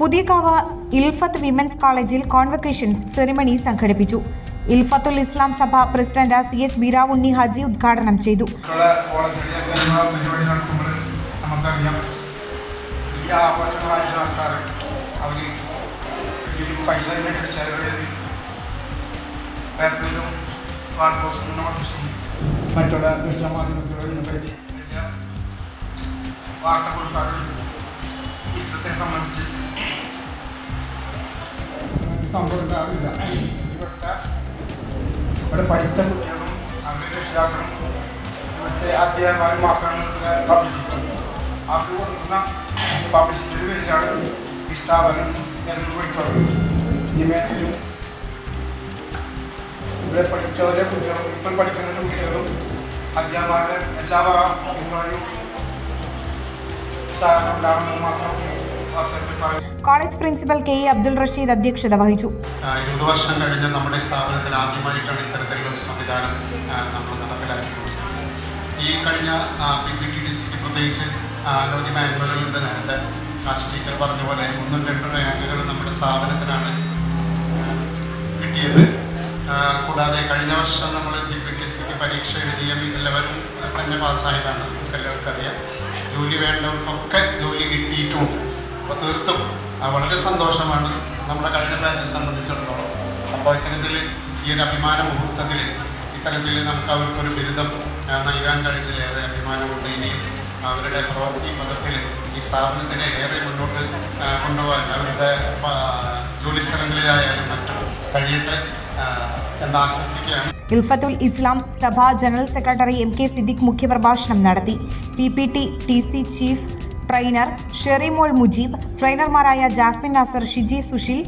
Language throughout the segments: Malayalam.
പുതിയകാവ് ഇൽഫത്ത് വിമൻസ് കോളേജിൽ കോൺവക്കേഷൻ സെറിമണി സംഘടിപ്പിച്ചു. Ilfathul Islam Sabha president C H Biravunni Haji ഉദ്ഘാടനം ചെയ്തു. മറ്റുള്ള വാർത്ത കൊടുക്കാറുണ്ട്. ഇപ്പോഴത്തെ സംബന്ധിച്ച് സംഭവിക്കാറില്ല ഇവിടുത്തെ ഇവിടെ പഠിച്ച കുട്ടികളും അവരുടെ രക്ഷിതാക്കളും ഇവിടുത്തെ മാത്രമാണ് പബ്ലിസിറ്റി അവർ കൊടുക്കുന്ന പബ്ലിസിറ്റിയുടെ പേരിലാണ് ഈ സ്ഥാപനം നിർവഹിച്ചത് ഇനിമേലും ഇവിടെ പഠിച്ചവരെ കുട്ടികളും ഇപ്പോൾ പഠിക്കുന്ന കുട്ടികളും അധ്യാപകരുടെ എല്ലാ പിന്തുണയും സഹകരണം ഉണ്ടാകുമെന്ന് മാത്രം college principal K E Abdul Rasheed അധ്യക്ഷത വഹിച്ചു. ഇരുപത് വർഷം കഴിഞ്ഞ നമ്മുടെ സ്ഥാപനത്തിൽ ആദ്യമായിട്ടാണ് ഇത്തരത്തിലുള്ള ഒരു സംവിധാനം നമ്മൾ നടപ്പിലാക്കിക്കൊണ്ടിരിക്കുന്നത്. ഈ കഴിഞ്ഞ പി പി ടി ഡി സിക്ക് പ്രത്യേകിച്ച് അനവധി മാനുവലുകളുണ്ട് നേരത്തെ ക്ലാസ് ടീച്ചർ പറഞ്ഞ പോലെ ഒന്നും രണ്ടും റാങ്കുകൾ നമ്മുടെ സ്ഥാപനത്തിനാണ് കിട്ടിയത്. കൂടാതെ കഴിഞ്ഞ വർഷം നമ്മൾ പി പി ടി സിക്ക് പരീക്ഷ എഴുതിയ എല്ലാവരും തന്നെ പാസ്സായതാണ്. നമുക്ക് എല്ലാവർക്കും അറിയാം. ജോലി വേണ്ടവർക്കൊക്കെ ജോലി കിട്ടിയിട്ടുമുണ്ട് അപ്പോൾ തീർത്തും വളരെ സന്തോഷമാണ് നമ്മുടെ കഴിഞ്ഞ ബാച്ചിനെ സംബന്ധിച്ചിടത്തോളം. അപ്പോൾ ഇത്തരത്തിൽ ഈ ഒരു അഭിമാന മുഹൂർത്തത്തിൽ ഇത്തരത്തിൽ നമുക്ക് അവർക്കൊരു ബിരുദം നൽകാൻ കഴിഞ്ഞതിലേറെ അഭിമാനമുണ്ട്. ഇനിയും അവരുടെ പ്രവൃത്തി പദത്തിൽ ഈ സ്ഥാപനത്തിനെ ഏറെ മുന്നോട്ട് കൊണ്ടുപോകാൻ അവരുടെ ജോലി സ്ഥലങ്ങളിലായാലും മറ്റും കഴിയട്ടെ Ilfathul Islam Sabha general secretary M K Siddique മുഖ്യപ്രഭാഷണം നടത്തി. P P T T C chief trainer Sherimol Mujeeb ട്രെയിനർമാരായ Jasmin Nasar Shiji Sushil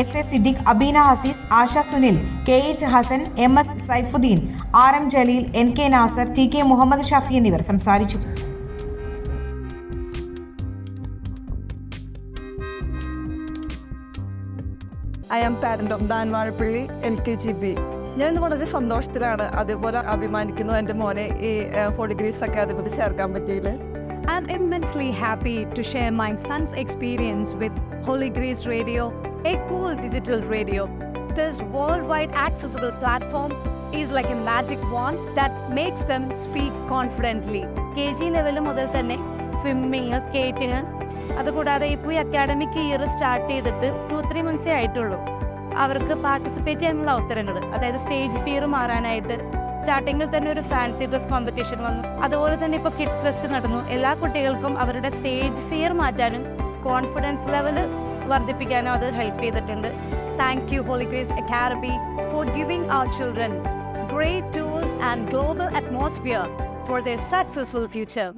S A Siddique Abeena Hasees Asha Sunil K H Hasan M S Saifuddin R M Jaleel N K Nasar T K Muhammad Shafi എന്നിവർ സംസാരിച്ചു. ഐ ആം പാരന്റ് ഓഫ് ദാൻവാഴപ്പള്ളി എൽ കെ ജി ബി ഞാൻ ഇന്ന് വളരെ സന്തോഷത്തിലാണ് അതേപോലെ അഭിമാനിക്കുന്നു എന്റെ മോനെ ഈ ഫോർ ഡിഗ്രീസ് അക്കാദമിയിൽ ചേർക്കാൻ പറ്റിയില്ല? I'm immensely happy to share my son's experience with Holy Grace Radio, a cool digital radio. This worldwide accessible platform is like a magic wand that makes them speak confidently. K G level മുതൽ തന്നെ സ്വിമ്മിങ് സ്കേറ്റിങ് അതുകൂടാതെ ഇപ്പോൾ ഈ അക്കാഡമിക് ഇയർ സ്റ്റാർട്ട് ചെയ്തിട്ട് ടു ത്രീ മന്ത്സേ ആയിട്ടുള്ളൂ അവർക്ക് പാർട്ടിസിപ്പേറ്റ് ചെയ്യാനുള്ള അവസരങ്ങൾ അതായത് സ്റ്റേജ് ഫിയർ മാറാനായിട്ട് സ്റ്റാർട്ടിങ്ങിൽ തന്നെ ഒരു ഫാൻസി ഡ്രസ് കോമ്പറ്റീഷൻ വന്നു. അതുപോലെ തന്നെ ഇപ്പോൾ കിഡ്സ് ഫെസ്റ്റ് നടന്നു. എല്ലാ കുട്ടികൾക്കും അവരുടെ സ്റ്റേജ് ഫിയർ മാറ്റാനും കോൺഫിഡൻസ് ലെവൽ വർദ്ധിപ്പിക്കാനും അത് ഹെൽപ്പ് ചെയ്തിട്ടുണ്ട്. Thank you Holy Grace academy for giving our children great tools and global atmosphere for their successful future